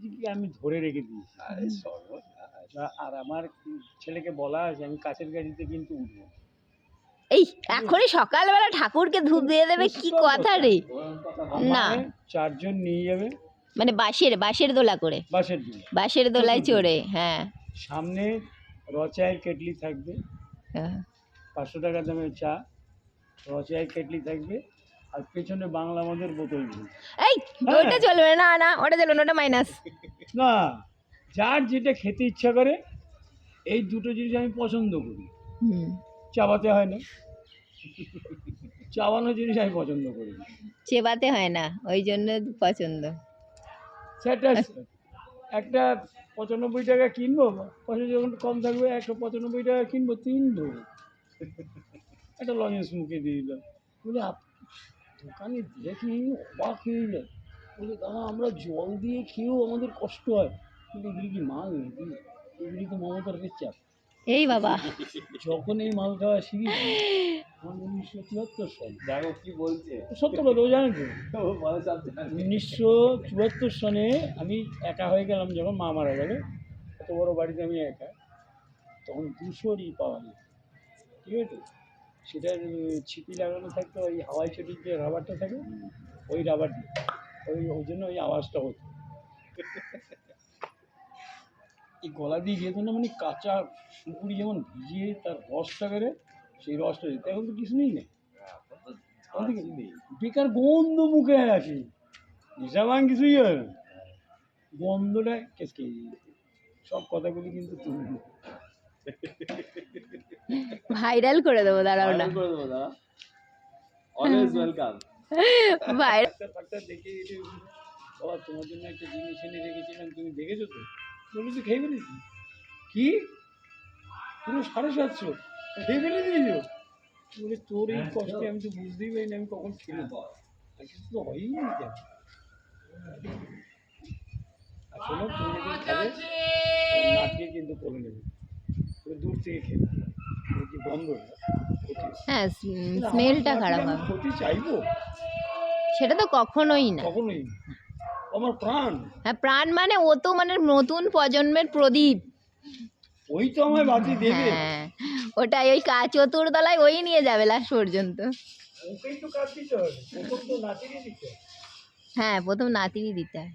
কিছুকে আমি ধরে রেখে দিয়েছি। আরে আমার ছেলেকে বলা আছে আমি কাছের গাড়িতে কিন্তু উঠবো এই এখনই সকালবেলা ঠাকুরকে ধূপ দিয়ে দেবে কি কথা রে? না। চারজন নিয়ে যাবে। মানে বাঁশের বাঁশের দোলা করে। বাসের দিন বাঁশের দোলায় চড়ে হ্যাঁ। সামনে র চায়ের কেটলি থাকবে। হ্যাঁ। পাঁচশো টাকা দামের চা। র কেটলি থাকবে। আর পেছনে বাংলা মদের বোতল এই হ্যাঁ। ওটা চলবে না না ওটা চলবে না ওটা মাইনাস না যার যেটা খেতে ইচ্ছা করে এই দুটো জিনিস আমি পছন্দ করি। চাবাতে হয় না। চাবানো জিনিস আমি পছন্দ করি চেবাতে হয় না ওই জন্য পছন্দ। সেটা একটা পঁচানব্বই টাকা কিনবো পয়সা যখন কম থাকবে একশো পঁচানব্বই টাকা কিনবো তিনবো। একটা লজেন্স মুখে দিয়ে দিলাম। বলে দোকানে দেখি অবাক হয়ে যায় বলে দাদা আমরা জল দিয়ে খেয়েও আমাদের কষ্ট হয়। কিন্তু এগুলি কি মাল নাকি? এগুলি তো মমতার পেচ্চাপ এই বাবা। যখন এই মাল খাওয়া শিখি তখন উনিশশো চুয়াত্তর সাল দেখো কি বলছে। সত্য কথা ও জানেন তো। উনিশশো চুয়াত্তর সনে আমি একা হয়ে গেলাম যখন মা মারা গেল। এত বড় বাড়িতে আমি একা। তখন দুশোরই পাওয়া যেত ঠিক আছে? সেটার ছিপি লাগানো থাকতো ওই হাওয়াই চটির যে রাবারটা থাকে ওই রাবার ওই ওই জন্য ওই আওয়াজটা হতো। এই গলা দিয়ে যেত না মানে কাঁচা সুপুরি যেমন ভিজিয়ে তার রসটা বেরে সেই রসটা যেত এখন তো কিছু নেই না। বেকার গন্ধ মুখে আছে। নিশাবান কিছুই হয় না। গন্ধটা কেসকে। সব কথাগুলি কিন্তু তুমি ভাইরাল করে দেবো দাঁড়াও না। করে দেবো দাদা অলওয়েজ ওয়েলকাম ভাইরাল দেখে বাবা তোমার জন্য একটা জিনিস এনে রেখেছিলাম তুমি দেখেছ তো? খেয়ে ফেলেছি? কি? পুরো সাড়ে সাতশো। খেয়ে ফেলে দিয়েছ? বলে তোর এই কষ্টে আমি তো বুঝতেই পারি না আমি কখন খেলাম আর কিছু তো হয়ই নি কেন? আসলে তুমি যখন খাবে নাটকে কিন্তু করে নেবে। দূর থেকে খেলে। হ্যাঁ স্মেলটা খারাপ হবে। ক্ষতি চাইব? সেটা তো কখনোই না। কখনোই আমার প্রাণ। হ্যাঁ প্রাণ মানে ও তো মানে নতুন প্রজন্মের প্রদীপ। ওই তো আমায় বাতি দেবে। হ্যাঁ ওটাই ওই কা চতুর্তলায় ওই নিয়ে যাবে লাস্ট পর্যন্ত। ওকেই তো কাজ দিতে হবে। প্রথম তো নাচিয়ে দিতে হ্যাঁ প্রথম নাতিরই দিতে হয়।